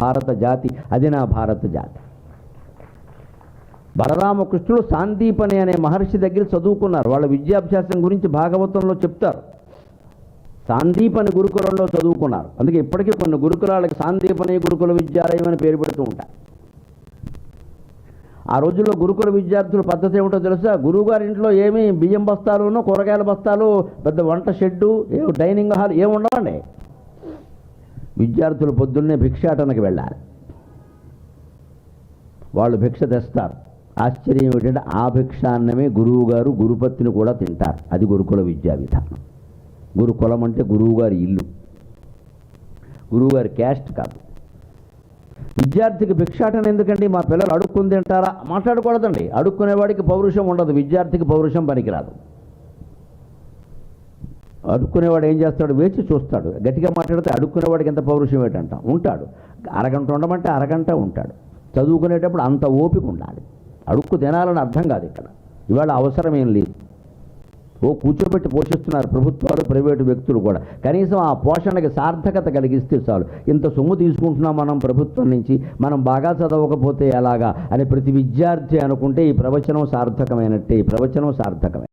భారత జాతి అది నా భారత జాతి. బలరామకృష్ణుడు సాందీపని అనే మహర్షి దగ్గర చదువుకున్నారు. వాళ్ళ విద్యాభ్యాసం గురించి భాగవతంలో చెప్తారు. సాందీపని గురుకులంలో చదువుకున్నారు. అందుకే ఇప్పటికీ కొన్ని గురుకులాలకు సాందీపని గురుకుల విద్యాలయం అని పేరు పెడుతూ ఉంటారు ఆ రోజుల్లో గురుకుల విద్యార్థుల పద్ధతి ఏమిటో తెలుసా? గురువుగారి ఇంట్లో ఏమి బియ్యం బస్తాలునో కూరగాయల బస్తాలు పెద్ద వంట షెడ్డు ఏ డైనింగ్ హాల్ ఏమి ఉండవండి విద్యార్థులు పొద్దున్నే భిక్షాటనకి వెళ్ళాలి. వాళ్ళు భిక్ష తెస్తారు. ఆశ్చర్యం ఏమిటంటే ఆ భిక్షాన్నమే గురువు గారు గురుపత్తిని కూడా తింటారు. అది గురుకుల విద్యా విధానం. గురుకులం అంటే గురువుగారి ఇల్లు. గురువుగారి క్యాస్ట్ కాదు. విద్యార్థికి భిక్షాటన ఎందుకండి? మా పిల్లలు అడుక్కుని తింటారా? మాట్లాడకూడదండి. అడుక్కునేవాడికి పౌరుషం ఉండదు. విద్యార్థికి పౌరుషం పనికిరాదు. అడుక్కునేవాడు ఏం చేస్తాడు? వేచి చూస్తాడు. గట్టిగా మాట్లాడితే అడుక్కునేవాడికి ఎంత పౌరుషం ఏంటంట? ఉంటాడు. అరగంట ఉండమంటే అరగంట ఉంటాడు. చదువుకునేటప్పుడు అంత ఓపిక ఉండాలి. అడుక్కు తినాలని అర్థం కాదు ఇక్కడ. ఇవాళ అవసరం ఏం లేదు. ఓ కూర్చోబెట్టి పోషిస్తున్నారు ప్రభుత్వాలు ప్రైవేటు వ్యక్తులు కూడా. కనీసం ఆ పోషణకి సార్థకత కలిగిస్తే చాలు. ఇంత సొమ్ము తీసుకుంటున్నాం మనం ప్రభుత్వం నుంచి. మనం బాగా చదవకపోతే ఎలాగా? అని ప్రతి విద్యార్థి అనుకుంటే ఈ ప్రవచనం సార్థకమైనట్టే. ఈ ప్రవచనం సార్థకమే.